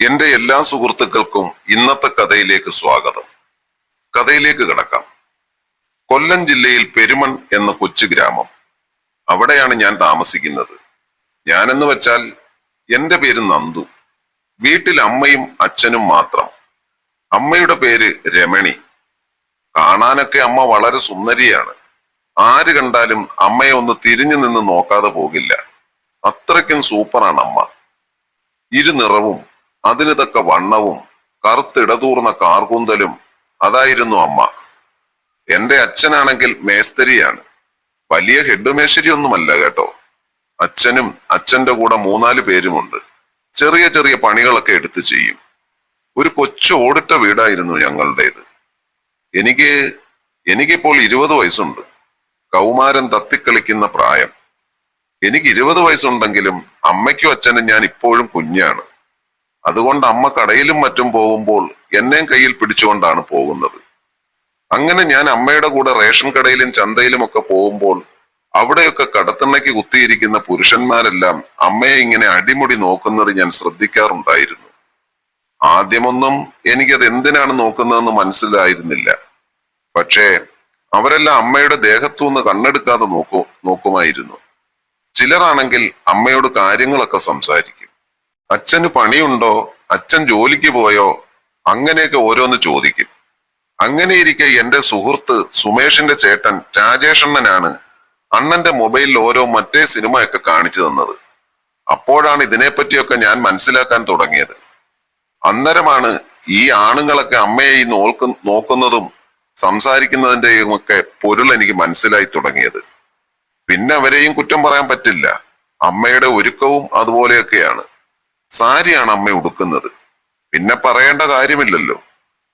എന്റെ എല്ലാ സുഹൃത്തുക്കൾക്കും ഇന്നത്തെ കഥയിലേക്ക് സ്വാഗതം. കഥയിലേക്ക് കിടക്കാം. കൊല്ലം ജില്ലയിൽ പെരുമൺ എന്ന കൊച്ചു ഗ്രാമം. അവിടെയാണ് ഞാൻ താമസിക്കുന്നത്. ഞാനെന്ന് വെച്ചാൽ എന്റെ പേര് നന്ദു. വീട്ടിൽ അമ്മയും അച്ഛനും മാത്രം. അമ്മയുടെ പേര് രമണി. കാണാനൊക്കെ അമ്മ വളരെ സുന്ദരിയാണ്. ആര് കണ്ടാലും അമ്മയെ ഒന്ന് തിരിഞ്ഞു നിന്ന് നോക്കാതെ പോകില്ല. അത്രയ്ക്കും സൂപ്പറാണ് അമ്മ. ഇരുനിറവും അതിന് തക്ക വണ്ണവും കറുത്തിടതൂർന്ന കാർകൂന്തലും അതായിരുന്നു അമ്മ. എന്റെ അച്ഛനാണെങ്കിൽ മേസ്തരിയാണ്. വലിയ ഹെഡ് മേശരി ഒന്നുമല്ല കേട്ടോ. അച്ഛനും അച്ഛന്റെ കൂടെ മൂന്നാൽ പേരുമുണ്ട്. ചെറിയ ചെറിയ പണികളൊക്കെ എടുത്തു ചെയ്യും. ഒരു കൊച്ചു ഓടിട്ട വീടായിരുന്നു ഞങ്ങളുടേത്. എനിക്ക് എനിക്കിപ്പോൾ ഇരുപത് വയസ്സുണ്ട്. കൗമാരൻ തത്തിക്കളിക്കുന്ന പ്രായം. എനിക്ക് ഇരുപത് വയസ്സുണ്ടെങ്കിലും അമ്മയ്ക്കും അച്ഛനും ഞാൻ ഇപ്പോഴും കുഞ്ഞാണ്. അതുകൊണ്ട് അമ്മ കടയിലും മറ്റും പോകുമ്പോൾ എന്നെയും കയ്യിൽ പിടിച്ചുകൊണ്ടാണ് പോകുന്നത്. അങ്ങനെ ഞാൻ അമ്മയുടെ കൂടെ റേഷൻ കടയിലും ചന്തയിലും ഒക്കെ പോകുമ്പോൾ അവിടെയൊക്കെ കടത്തിണ്ണയ്ക്ക് കുത്തിയിരിക്കുന്ന പുരുഷന്മാരെല്ലാം അമ്മയെ ഇങ്ങനെ അടിമുടി നോക്കുന്നത് ഞാൻ ശ്രദ്ധിക്കാറുണ്ടായിരുന്നു. ആദ്യമൊന്നും എനിക്കത് എന്തിനാണ് നോക്കുന്നതെന്ന് മനസ്സിലായിരുന്നില്ല. പക്ഷേ അവരെല്ലാം അമ്മയുടെ ദേഹത്തുനിന്ന് കണ്ണെടുക്കാതെ നോക്കൂ നോക്കുമായിരുന്നു. ചിലരാണെങ്കിൽ അമ്മയോട് കാര്യങ്ങളൊക്കെ സംസാരിക്കും. അച്ഛന് പണിയുണ്ടോ? അച്ഛൻ ജോലിക്ക് പോയോ? അങ്ങനെയൊക്കെ ഓരോന്ന് ചോദിക്കും. അങ്ങനെയിരിക്കെ എന്റെ സുഹൃത്ത് സുമേഷിന്റെ ചേട്ടൻ രാജേഷണ്ണനാണ് അണ്ണന്റെ മൊബൈലിൽ ഓരോ മറ്റേ സിനിമയൊക്കെ കാണിച്ചു തന്നത്. അപ്പോഴാണ് ഇതിനെപ്പറ്റിയൊക്കെ ഞാൻ മനസ്സിലാക്കാൻ തുടങ്ങിയത്. അന്നരമാണ് ഈ ആണുങ്ങളൊക്കെ അമ്മയെ ഈ നോക്ക് നോക്കുന്നതും സംസാരിക്കുന്നതിന്റെയും ഒക്കെ പൊരുൾ എനിക്ക് മനസ്സിലായി തുടങ്ങിയത്. പിന്നെ അവരെയും കുറ്റം പറയാൻ പറ്റില്ല. അമ്മയുടെ ഒരുക്കവും അതുപോലെയൊക്കെയാണ്. സാരിയാണ് അമ്മ ഉടുക്കുന്നത്. പിന്നെ പറയേണ്ട കാര്യമില്ലല്ലോ.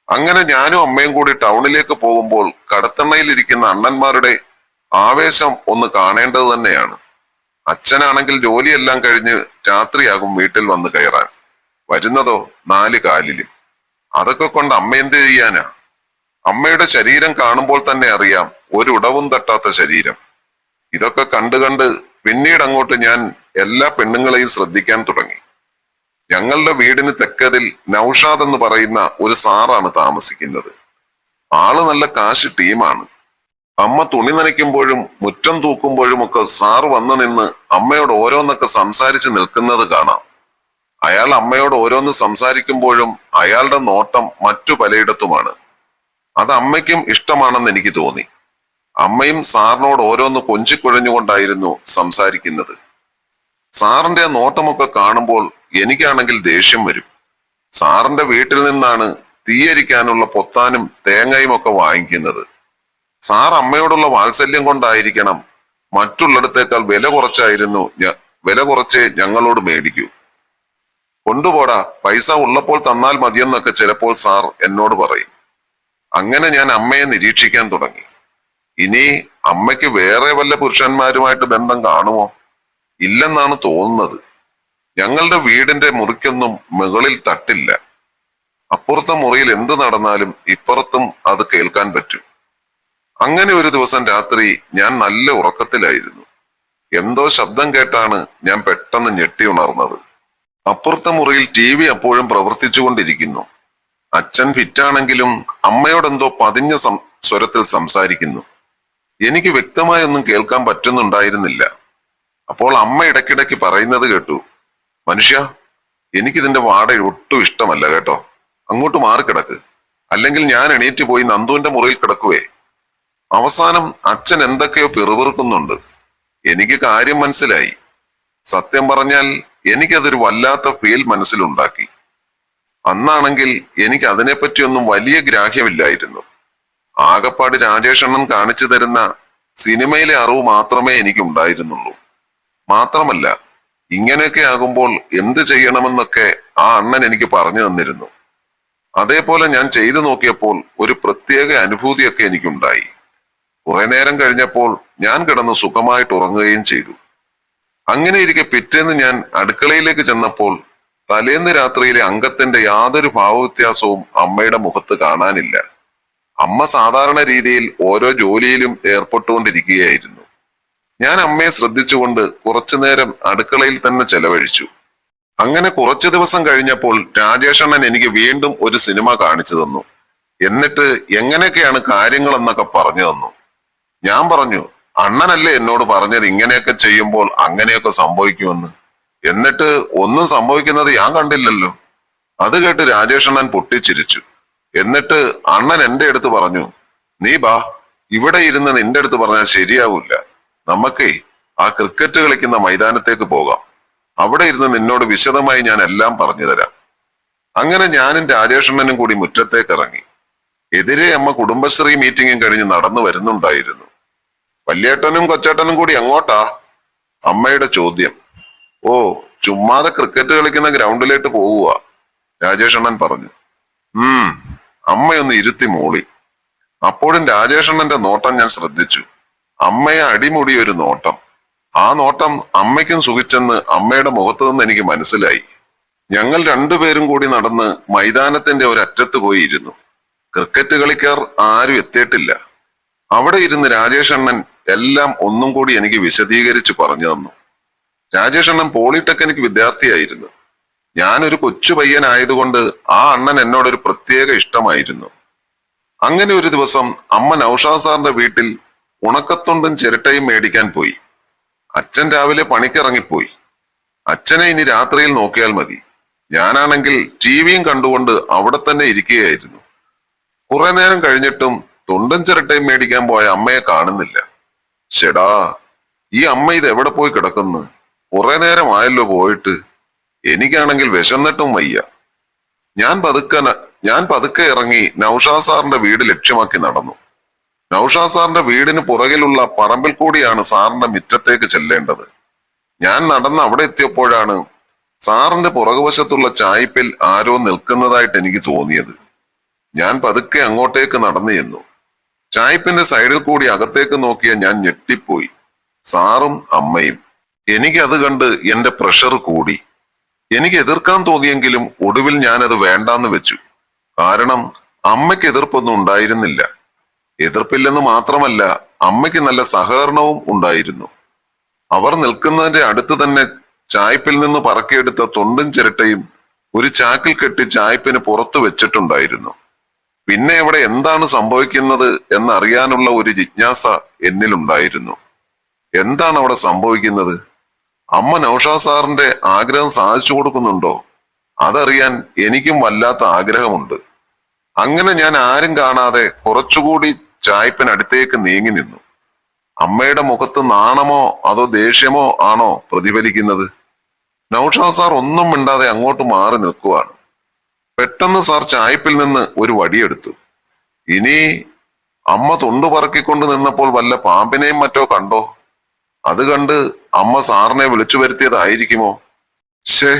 അങ്ങനെ ഞാനും അമ്മയും കൂടി ടൗണിലേക്ക് പോകുമ്പോൾ കടത്തണ്ണയിലിരിക്കുന്ന അണ്ണന്മാരുടെ ആവേശം ഒന്ന് കാണേണ്ടത് തന്നെയാണ്. അച്ഛനാണെങ്കിൽ ജോലിയെല്ലാം കഴിഞ്ഞ് രാത്രിയാകും വീട്ടിൽ വന്ന് കയറാൻ. വരുന്നതോ നാല് കാലിലും. അതൊക്കെ കൊണ്ട് അമ്മ എന്ത് ചെയ്യാനാ? അമ്മയുടെ ശരീരം കാണുമ്പോൾ തന്നെ അറിയാം ഒരു ഉടവും തട്ടാത്ത ശരീരം. ഇതൊക്കെ കണ്ട് കണ്ട് പിന്നീട് അങ്ങോട്ട് ഞാൻ എല്ലാ പെണ്ണുങ്ങളെയും ശ്രദ്ധിക്കാൻ തുടങ്ങി. ഞങ്ങളുടെ വീടിന് തെക്കതിൽ നൌഷാദ് എന്ന് പറയുന്ന ഒരു സാറാണ് താമസിക്കുന്നത്. ആൾ നല്ല കാശ് ടീമാണ്. അമ്മ തുണി നനയ്ക്കുമ്പോഴും മുറ്റം തൂക്കുമ്പോഴും ഒക്കെ സാറ് വന്നു നിന്ന് അമ്മയോട് ഓരോന്നൊക്കെ സംസാരിച്ച് നിൽക്കുന്നത് കാണാം. അയാൾ അമ്മയോട് ഓരോന്ന് സംസാരിക്കുമ്പോഴും അയാളുടെ നോട്ടം മറ്റു പലയിടത്തുമാണ്. അത് അമ്മയ്ക്കും ഇഷ്ടമാണെന്ന് എനിക്ക് തോന്നി. അമ്മയും സാറിനോട് ഓരോന്ന് കൊഞ്ചിക്കുഴഞ്ഞുകൊണ്ടായിരുന്നു സംസാരിക്കുന്നത്. സാറിന്റെ നോട്ടമൊക്കെ കാണുമ്പോൾ എനിക്കാണെങ്കിൽ ദേഷ്യം വരും. സാറിന്റെ വീട്ടിൽ നിന്നാണ് തീയരിക്കാനുള്ള പൊത്താനും തേങ്ങയും ഒക്കെ വാങ്ങിക്കുന്നത്. സാർ അമ്മയോടുള്ള വാത്സല്യം കൊണ്ടായിരിക്കണം മറ്റുള്ളിടത്തേക്കാൾ വില കുറച്ചായിരുന്നു വില കുറച്ച് ഞങ്ങളോട് മേടിക്കൂ. കൊണ്ടുപോടാ പൈസ ഉള്ളപ്പോൾ തന്നാൽ മതിയെന്നൊക്കെ ചിലപ്പോൾ സാർ എന്നോട് പറയും. അങ്ങനെ ഞാൻ അമ്മയെ നിരീക്ഷിക്കാൻ തുടങ്ങി. ഇനി അമ്മയ്ക്ക് വേറെ വല്ല പുരുഷന്മാരുമായിട്ട് ബന്ധം കാണുമോ? ഇല്ലെന്നാണ് തോന്നുന്നത്. ഞങ്ങളുടെ വീടിന്റെ മുറിക്കൊന്നും മുകളിൽ തട്ടില്ല. അപ്പുറത്തെ മുറിയിൽ എന്ത് നടന്നാലും ഇപ്പുറത്തും അത് കേൾക്കാൻ പറ്റും. അങ്ങനെ ഒരു ദിവസം രാത്രി ഞാൻ നല്ല ഉറക്കത്തിലായിരുന്നു. എന്തോ ശബ്ദം കേട്ടാണ് ഞാൻ പെട്ടെന്ന് ഞെട്ടി ഉണർന്നത്. അപ്പുറത്തെ മുറിയിൽ ടി വി അപ്പോഴും പ്രവർത്തിച്ചുകൊണ്ടിരിക്കുന്നു. അച്ഛൻ ഫിറ്റാണെങ്കിലും അമ്മയോടെന്തോ പതിഞ്ഞ സ്വരത്തിൽ സംസാരിക്കുന്നു. എനിക്ക് വ്യക്തമായൊന്നും കേൾക്കാൻ പറ്റുന്നുണ്ടായിരുന്നില്ല. അപ്പോൾ അമ്മ ഇടയ്ക്കിടയ്ക്ക് പറയുന്നത് കേട്ടു. മനുഷ്യ എനിക്കിതിന്റെ വാടക ഒട്ടും ഇഷ്ടമല്ല കേട്ടോ. അങ്ങോട്ട് മാറിക്കിടക്ക്. അല്ലെങ്കിൽ ഞാൻ എണീറ്റ് പോയി നന്ദുവിന്റെ മുറിയിൽ കിടക്കുവേ. അവസാനം അച്ഛൻ എന്തൊക്കെയോ പിറുപിറുക്കുന്നുണ്ട്. എനിക്ക് കാര്യം മനസ്സിലായി. സത്യം പറഞ്ഞാൽ എനിക്കതൊരു വല്ലാത്ത ഫീൽ മനസ്സിലുണ്ടാക്കി. അന്നാണെങ്കിൽ എനിക്ക് അതിനെപ്പറ്റിയൊന്നും വലിയ ഗ്രാഹ്യമില്ലായിരുന്നു. ആകപ്പാട് രാജേഷണ്ണൻ കാണിച്ചു തരുന്ന സിനിമയിലെ അറിവ് മാത്രമേ എനിക്കുണ്ടായിരുന്നുള്ളൂ. മാത്രമല്ല ഇങ്ങനെയൊക്കെ ആകുമ്പോൾ എന്ത് ചെയ്യണമെന്നൊക്കെ ആ അണ്ണൻ എനിക്ക് പറഞ്ഞു തന്നിരുന്നു. അതേപോലെ ഞാൻ ചെയ്തു നോക്കിയപ്പോൾ ഒരു പ്രത്യേക അനുഭൂതിയൊക്കെ എനിക്കുണ്ടായി. കുറെ നേരം കഴിഞ്ഞപ്പോൾ ഞാൻ കിടന്ന് സുഖമായിട്ട് ഉറങ്ങുകയും ചെയ്തു. അങ്ങനെ ഇരിക്കെ പിറ്റേന്ന് ഞാൻ അടുക്കളയിലേക്ക് ചെന്നപ്പോൾ തലേന്ന് രാത്രിയിലെ അംഗത്തിന്റെ യാതൊരു ഭാവവ്യത്യാസവും അമ്മയുടെ മുഖത്ത് കാണാനില്ല. അമ്മ സാധാരണ രീതിയിൽ ഓരോ ജോലിയിലും ഏർപ്പെട്ടുകൊണ്ടിരിക്കുകയായിരുന്നു. ഞാൻ അമ്മയെ ശ്രദ്ധിച്ചുകൊണ്ട് കുറച്ചു നേരം അടുക്കളയിൽ തന്നെ ചെലവഴിച്ചു. അങ്ങനെ കുറച്ചു ദിവസം കഴിഞ്ഞപ്പോൾ രാജേഷണ്ണൻ എനിക്ക് വീണ്ടും ഒരു സിനിമ കാണിച്ചു തന്നു. എന്നിട്ട് എങ്ങനെയൊക്കെയാണ് കാര്യങ്ങളെന്നൊക്കെ പറഞ്ഞു തന്നു. ഞാൻ പറഞ്ഞു അണ്ണനല്ലേ എന്നോട് പറഞ്ഞത് ഇങ്ങനെയൊക്കെ ചെയ്യുമ്പോൾ അങ്ങനെയൊക്കെ സംഭവിക്കുമെന്ന്. എന്നിട്ട് ഒന്നും സംഭവിക്കുന്നത് ഞാൻ കണ്ടില്ലല്ലോ. അത് കേട്ട് രാജേഷണ്ണൻ പൊട്ടിച്ചിരിച്ചു. എന്നിട്ട് അണ്ണൻ എന്റെ അടുത്ത് പറഞ്ഞു നീ ബാ ഇവിടെ ഇരുന്ന് നിന്റെ അടുത്ത് പറഞ്ഞാൽ ശരിയാവൂല നമുക്കേ ആ ക്രിക്കറ്റ് കളിക്കുന്ന മൈതാനത്തേക്ക് പോകാം. അവിടെ ഇരുന്ന് നിന്നോട് വിശദമായി ഞാൻ എല്ലാം പറഞ്ഞു തരാം. അങ്ങനെ ഞാനും രാജേഷണ്ണനും കൂടി മുറ്റത്തേക്ക് ഇറങ്ങി. എതിരെ അമ്മ കുടുംബശ്രീ മീറ്റിംഗും കഴിഞ്ഞ് നടന്നു വരുന്നുണ്ടായിരുന്നു. വല്യേട്ടനും കൊച്ചേട്ടനും കൂടി എങ്ങോട്ടാ? അമ്മയുടെ ചോദ്യം. ഓ ചുമ്മാതെ ക്രിക്കറ്റ് കളിക്കുന്ന ഗ്രൗണ്ടിലേക്ക് പോവുക രാജേഷണ്ണൻ പറഞ്ഞു. ഉം അമ്മയൊന്ന് ഇരുത്തി മൂളി. അപ്പോഴും രാജേഷണ്ണന്റെ നോട്ടം ഞാൻ ശ്രദ്ധിച്ചു. അമ്മയെ അടിമുടി ഒരു നോട്ടം. ആ നോട്ടം അമ്മയ്ക്കും സുഖിച്ചെന്ന് അമ്മയുടെ മുഖത്തു നിന്ന് എനിക്ക് മനസ്സിലായി. ഞങ്ങൾ രണ്ടുപേരും കൂടി നടന്ന് മൈതാനത്തിന്റെ ഒരറ്റത്ത് പോയി ഇരുന്നു ക്രിക്കറ്റ് കളിക്കാർ ആരും എത്തിയിട്ടില്ല. അവിടെ ഇരുന്ന് രാജേഷണ്ണൻ എല്ലാം ഒന്നും കൂടി എനിക്ക് വിശദീകരിച്ച് പറഞ്ഞു തന്നു. രാജേഷ് അണ്ണൻ പോളിടെക്നിക് വിദ്യാർത്ഥിയായിരുന്നു. ഞാനൊരു കൊച്ചു പയ്യനായതുകൊണ്ട് ആ അണ്ണൻ എന്നോടൊരു പ്രത്യേക ഇഷ്ടമായിരുന്നു. അങ്ങനെ ഒരു ദിവസം അമ്മ നൌഷാദ് സാറിന്റെ വീട്ടിൽ ഉണക്കത്തൊണ്ടും ചിരട്ടയും മേടിക്കാൻ പോയി. അച്ഛൻ രാവിലെ പണിക്കിറങ്ങിപ്പോയി. അച്ഛനെ ഇനി രാത്രിയിൽ നോക്കിയാൽ മതി. ഞാനാണെങ്കിൽ ടി വിയും കണ്ടുകൊണ്ട് അവിടെ തന്നെ ഇരിക്കുകയായിരുന്നു. കുറെ നേരം കഴിഞ്ഞിട്ടും തൊണ്ടും ചിരട്ടയും മേടിക്കാൻ പോയ അമ്മയെ കാണുന്നില്ല. ഷെടാ ഈ അമ്മ ഇത് എവിടെ പോയി കിടക്കുന്നു? കുറെ നേരം ആയല്ലോ പോയിട്ട്. എനിക്കാണെങ്കിൽ വിശന്നിട്ടും വയ്യ. ഞാൻ പതുക്കെ ഞാൻ പതുക്കെ ഇറങ്ങി നൌഷാദ് സാറിന്റെ വീട് ലക്ഷ്യമാക്കി നടന്നു. നൌഷാദ് സാറിന്റെ വീടിന് പുറകിലുള്ള പറമ്പിൽ കൂടിയാണ് സാറിന്റെ മുറ്റത്തേക്ക് ചെല്ലേണ്ടത്. ഞാൻ നടന്ന് അവിടെ എത്തിയപ്പോഴാണ് സാറിന്റെ പുറകുവശത്തുള്ള ചായ്പിൽ ആരോ നിൽക്കുന്നതായിട്ട് എനിക്ക് തോന്നിയത്. ഞാൻ പതുക്കെ അങ്ങോട്ടേക്ക് നടന്നു ചെന്നു. ചായ്പിന്റെ സൈഡിൽ കൂടി അകത്തേക്ക് നോക്കിയ ഞാൻ ഞെട്ടിപ്പോയി. സാറും അമ്മയും. എനിക്കത് കണ്ട് എന്റെ പ്രഷർ കൂടി. എനിക്ക് എതിർക്കാൻ തോന്നിയെങ്കിലും ഒടുവിൽ ഞാനത് വേണ്ടാന്ന് വെച്ചു. കാരണം അമ്മയ്ക്ക് എതിർപ്പൊന്നും ഉണ്ടായിരുന്നില്ല. എതിർപ്പില്ലെന്ന് മാത്രമല്ല അമ്മയ്ക്ക് നല്ല സഹകരണവും ഉണ്ടായിരുന്നു. അവർ നിൽക്കുന്നതിന്റെ അടുത്ത് തന്നെ ചായ്പിൽ നിന്ന് പറക്കിയെടുത്ത തൊണ്ടും ചിരട്ടയും ഒരു ചാക്കിൽ കെട്ടി ചായ്പിന് പുറത്തു വെച്ചിട്ടുണ്ടായിരുന്നു. പിന്നെ ഇവിടെ എന്താണ് സംഭവിക്കുന്നത് എന്നറിയാനുള്ള ഒരു ജിജ്ഞാസ എന്നിലുണ്ടായിരുന്നു. എന്താണ് അവിടെ സംഭവിക്കുന്നത്? അമ്മ നൌഷാ സാറിന്റെ ആഗ്രഹം സാധിച്ചു കൊടുക്കുന്നുണ്ടോ? അതറിയാൻ എനിക്കും വല്ലാത്ത ആഗ്രഹമുണ്ട്. അങ്ങനെ ഞാൻ ആരും കാണാതെ കുറച്ചുകൂടി ചായ്പിനടുത്തേക്ക് നീങ്ങി നിന്നു. അമ്മയുടെ മുഖത്ത് നാണമോ അതോ ദേഷ്യമോ ആണോ പ്രതിഫലിക്കുന്നത്? നൌഷാ സാർ ഒന്നും മിണ്ടാതെ അങ്ങോട്ട് മാറി നിൽക്കുവാണ്. പെട്ടെന്ന് സാർ ചായ്പിൽ നിന്ന് ഒരു വടിയെടുത്തു. ഇനി അമ്മ തൊണ്ടു പറക്കിക്കൊണ്ട് നിന്നപ്പോൾ വല്ല പാമ്പിനെയും മറ്റോ കണ്ടോ? അത് കണ്ട് അമ്മ സാറിനെ വിളിച്ചു വരുത്തിയതായിരിക്കുമോ? ഷേ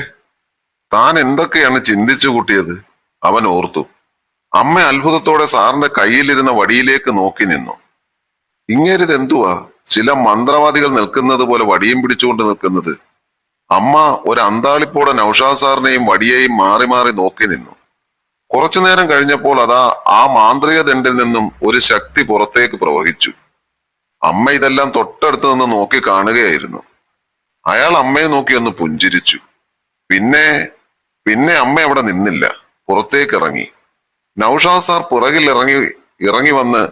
താൻ എന്തൊക്കെയാണ് ചിന്തിച്ചു കൂട്ടിയത്? അവൻ ഓർത്തു. അമ്മ അത്ഭുതത്തോടെ സാറിന്റെ കയ്യിലിരുന്ന വടിയിലേക്ക് നോക്കി നിന്നു. ഇങ്ങേരിത് എന്തുവാ ചില മന്ത്രവാദികൾ നിൽക്കുന്നത് പോലെ വടിയും പിടിച്ചുകൊണ്ട് നിൽക്കുന്നത്. അമ്മ ഒരു അന്താളിപ്പോടെ നൌഷാദ് സാറിനെയും വടിയേയും മാറി മാറി നോക്കി നിന്നു. കുറച്ചു നേരം കഴിഞ്ഞപ്പോൾ അതാ ആ മാന്ത്രിക ദണ്ടിൽ നിന്നും ഒരു ശക്തി പുറത്തേക്ക് പ്രവഹിച്ചു. അമ്മ ഇതെല്ലാം തൊട്ടടുത്ത് നിന്ന് നോക്കി കാണുകയായിരുന്നു. അയാൾ അമ്മയെ നോക്കി ഒന്ന് പുഞ്ചിരിച്ചു. പിന്നെ പിന്നെ അമ്മ അവിടെ നിന്നില്ല. പുറത്തേക്ക് ഇറങ്ങി. നൌഷാദ് സാർ പുറകിൽ ഇറങ്ങി ഇറങ്ങി വന്ന്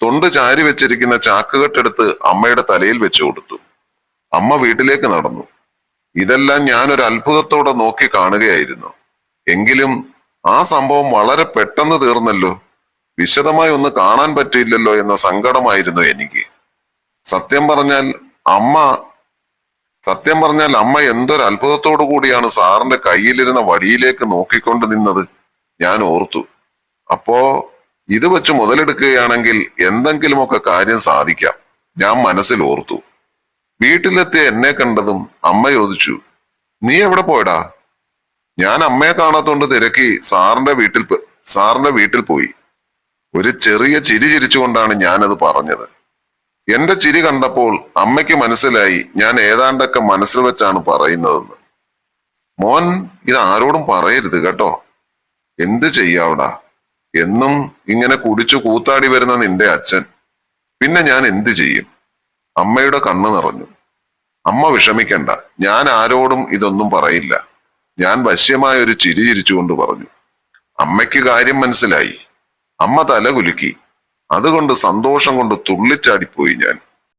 തൊണ്ട് ചാരി വെച്ചിരിക്കുന്ന ചാക്കുകെട്ടെടുത്ത് അമ്മയുടെ തലയിൽ വെച്ചു കൊടുത്തു. അമ്മ വീട്ടിലേക്ക് നടന്നു. ഇതെല്ലാം ഞാൻ ഒരു അത്ഭുതത്തോടെ നോക്കി കാണുകയായിരുന്നു. എങ്കിലും ആ സംഭവം വളരെ പെട്ടെന്ന് തീർന്നല്ലോ. വിശദമായി ഒന്ന് കാണാൻ പറ്റിയില്ലല്ലോ എന്ന സങ്കടമായിരുന്നു എനിക്ക്. സത്യം പറഞ്ഞാൽ അമ്മ സത്യം പറഞ്ഞാൽ അമ്മ എന്തൊരു അത്ഭുതത്തോടു കൂടിയാണ് സാറിന്റെ കയ്യിലിരുന്ന വടിയിലേക്ക് നോക്കിക്കൊണ്ട് നിന്നത് ഞാൻ ഓർത്തു. അപ്പോ ഇത് വെച്ച് മുതലെടുക്കുകയാണെങ്കിൽ എന്തെങ്കിലുമൊക്കെ കാര്യം സാധിക്കാം. ഞാൻ മനസ്സിൽ ഓർത്തു വീട്ടിലെത്തിയ എന്നെ കണ്ടതും അമ്മ ചോദിച്ചു നീ എവിടെ പോയടാ? ഞാൻ അമ്മയെ കാണാത്തോണ്ട് തിരക്കി സാറിന്റെ വീട്ടിൽ സാറിന്റെ വീട്ടിൽ പോയി. ഒരു ചെറിയ ചിരി ചിരിച്ചുകൊണ്ടാണ് ഞാനത് പറഞ്ഞത്. എന്റെ ചിരി കണ്ടപ്പോൾ അമ്മയ്ക്ക് മനസ്സിലായി ഞാൻ ഏതാണ്ടൊക്കെ മനസ്സിൽ വെച്ചാണ് പറയുന്നതെന്ന്. മോൻ ഇത് ആരോടും പറയരുത് കേട്ടോ. എന്ത് ചെയ്യാവടാ? എന്നും ഇങ്ങനെ കുടിച്ചു കൂത്താടി വരുന്ന നിന്റെ അച്ഛൻ. പിന്നെ ഞാൻ എന്തു ചെയ്യും? അമ്മയുടെ കണ്ണ് നിറഞ്ഞു. അമ്മ വിഷമിക്കണ്ട ഞാൻ ആരോടും ഇതൊന്നും പറയില്ല. ഞാൻ വശ്യമായ ഒരു ചിരി ചിരിച്ചുകൊണ്ട് പറഞ്ഞു. അമ്മയ്ക്ക് കാര്യം മനസ്സിലായി. അമ്മ തല കുലുക്കി. അതുകൊണ്ട് സന്തോഷം കൊണ്ട് തുള്ളിച്ചാടിപ്പോയി ഞാൻ.